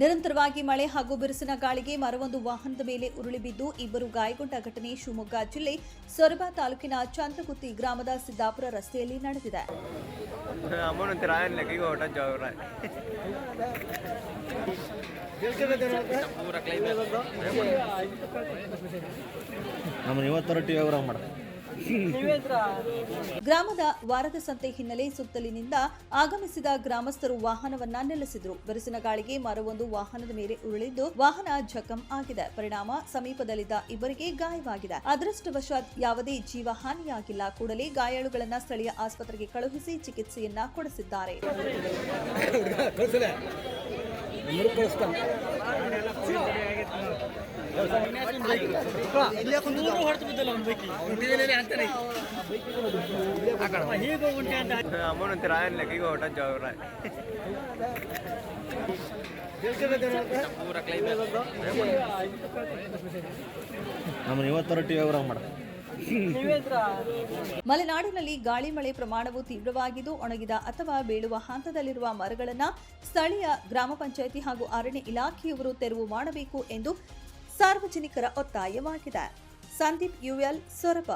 ನಿರಂತರವಾಗಿ ಮಳೆ ಹಾಗೂ ಬಿರುಸಿನ ಗಾಳಿಗೆ ಮರವೊಂದು ವಾಹನದ ಮೇಲೆ ಉರುಳಿ ಬಿದ್ದು ಇಬ್ಬರು ಗಾಯಗೊಂಡ ಘಟನೆ ಶಿವಮೊಗ್ಗ ಜಿಲ್ಲೆ ಸೊರಬ ತಾಲೂಕಿನ ಚಂದ್ರಗುತ್ತಿ ಗ್ರಾಮದ ಸಿದ್ದಾಪುರ ರಸ್ತೆಯಲ್ಲಿ ನಡೆದಿದೆ. ನಮ್ಮ ಇವತ್ತರ ಗ್ರಾಮದ ವಾರದ ಸಂತೆ ಹಿನ್ನೆಲೆ ಸುತ್ತಲಿನಿಂದ ಆಗಮಿಸಿದ ಗ್ರಾಮಸ್ಥರು ವಾಹನವನ್ನ ನಿಲ್ಲಿಸಿದ್ರು. ಬಿರುಸಿನ ಗಾಳಿಗೆ ಮರವೊಂದು ವಾಹನದ ಮೇಲೆ ಉರುಳಿದ್ದು ವಾಹನ ಜಖಂ ಆಗಿದೆ. ಪರಿಣಾಮ ಸಮೀಪದಲ್ಲಿದ್ದ ಇಬ್ಬರಿಗೆ ಗಾಯವಾಗಿದೆ. ಅದೃಷ್ಟವಶಾತ್ ಯಾವುದೇ ಜೀವ ಹಾನಿಯಾಗಿಲ್ಲ. ಕೂಡಲೇ ಗಾಯಾಳುಗಳನ್ನ ಸ್ಥಳೀಯ ಆಸ್ಪತ್ರೆಗೆ ಕಳುಹಿಸಿ ಚಿಕಿತ್ಸೆಯನ್ನ ಕೊಡಿಸಿದ್ದಾರೆ. ಜೋಗ್ರ ನಮ್ಮನ್ನ ಇವತ್ತರ ಮಾಡ. ಮಲೆನಾಡಿನಲ್ಲಿ ಗಾಳಿ ಮಳೆ ಪ್ರಮಾಣವು ತೀವ್ರವಾಗಿದ್ದು ಒಣಗಿದ ಅಥವಾ ಬೀಳುವ ಹಂತದಲ್ಲಿರುವ ಮರಗಳನ್ನು ಸ್ಥಳೀಯ ಗ್ರಾಮ ಪಂಚಾಯಿತಿ ಹಾಗೂ ಅರಣ್ಯ ಇಲಾಖೆಯವರು ತೆರವು ಮಾಡಬೇಕು ಎಂದು ಸಾರ್ವಜನಿಕರ ಒತ್ತಾಯವಾಗಿದೆ. ಸಂದೀಪ್ ಯುಎಲ್ ಸೊರಬ.